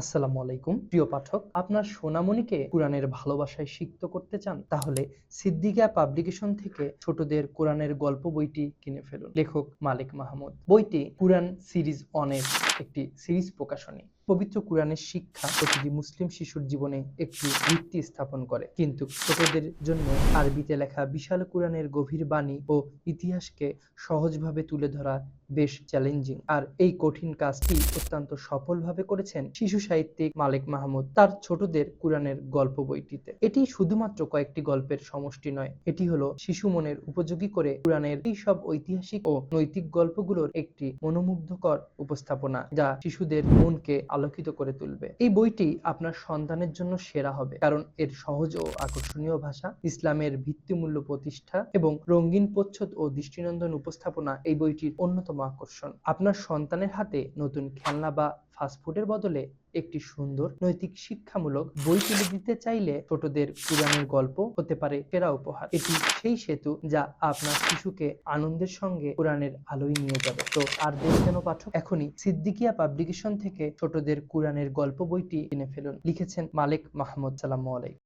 আসসালামু আলাইকুম। প্রিয় পাঠক, আপনার সোনামণিকে কোরআনের ভালোবাসায় সিক্ত করতে চান? তাহলে সিদ্দিকা পাবলিকেশন থেকে ছোটদের কোরআনের গল্প বইটি কিনে ফেলুন। লেখক মালিক মাহমুদ। বইটি কোরআন সিরিজ অনেক একটি সিরিজ প্রকাশনী। পবিত্র কোরআনের শিক্ষা প্রতিটি মুসলিম শিশুর জীবনে একটি ভিত্তি স্থাপন করে। কিন্তু ছোটদের জন্য আরবিতে লেখা বিশাল কোরআনের গভীর বাণী ও ইতিহাসকে সহজভাবে তুলে ধরা বেশ চ্যালেঞ্জিং আর এই কঠিন কাজটি অত্যন্ত সফলভাবে করেছেন শিশু সাহিত্যিক মালিক মাহমুদ, তার ছোটদের কোরআনের গল্প বইটিতে। এটি শুধুমাত্র কয়েকটি গল্পের সমষ্টি নয়, এটি হলো শিশু মনের উপযোগী করে কোরআনের এই সব ঐতিহাসিক ও নৈতিক গল্পগুলোর একটি মনোমুগ্ধকর উপস্থাপনা, যা শিশুদের মনকে আলোকিত করে তুলবে। এই বইটি আপনার সন্তানের জন্য সেরা হবে, কারণ এর সহজ ও আকর্ষণীয় ভাষা, ইসলামের ভিত্তিমূল্য প্রতিষ্ঠা এবং রঙিন প্রচ্ছদ ও দৃষ্টিনন্দন উপস্থাপনা এই বইটির অন্যতম আকর্ষণ। আপনার সন্তানের হাতে নতুন খেলনা বা ফাস্টফুডের বদলে একটি সুন্দর নৈতিক শিক্ষামূলক বই তুলে দিতে চাইলে ছোটদের কোরআনের গল্প হতে পারে সেরা উপহার। এটি সেই সেতু যা আপনার শিশুকে আনন্দের সঙ্গে কোরআনের আলোয় নিয়ে যাবে। তো আর দেরি কেন পাঠক? এখনই সিদ্দিকিয়া পাবলিকেশন থেকে ছোটদের কোরআনের গল্প বইটি কিনে ফেলুন। লিখেছেন মালিক মাহমুদ, সালাম আলাইকুম।